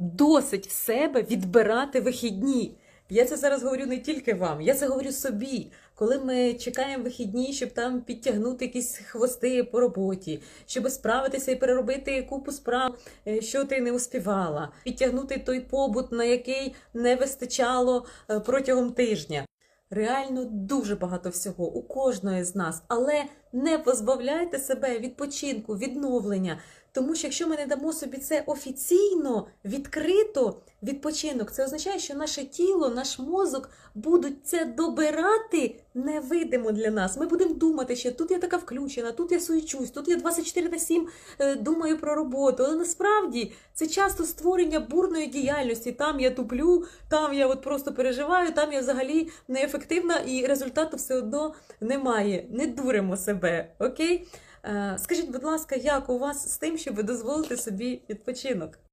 досить в себе відбирати вихідні. Я це зараз говорю не тільки вам, я це говорю собі. Коли ми чекаємо вихідні, щоб там підтягнути якісь хвости по роботі, щоб справитися і переробити купу справ, е, що ти не успівала, підтягнути той побут, на який не вистачало е, протягом тижня. Реально дуже багато всього у кожної з нас, але не позбавляйте себе відпочинку, відновлення. Тому що якщо ми не дамо собі це офіційно, відкрито, відпочинок, це означає, що наше тіло, наш мозок будуть це добирати невидимо для нас. Ми будемо думати, що тут я така включена, тут я суючусь, тут я 24 на 7 е, думаю про роботу. Але насправді це часто створення бурної діяльності. Там я туплю, там я от просто переживаю, там я взагалі неефективна і результату все одно немає. Не дуримо себе, окей? Е, Скажіть, будь ласка, як у вас з тим, щоб дозволити собі відпочинок?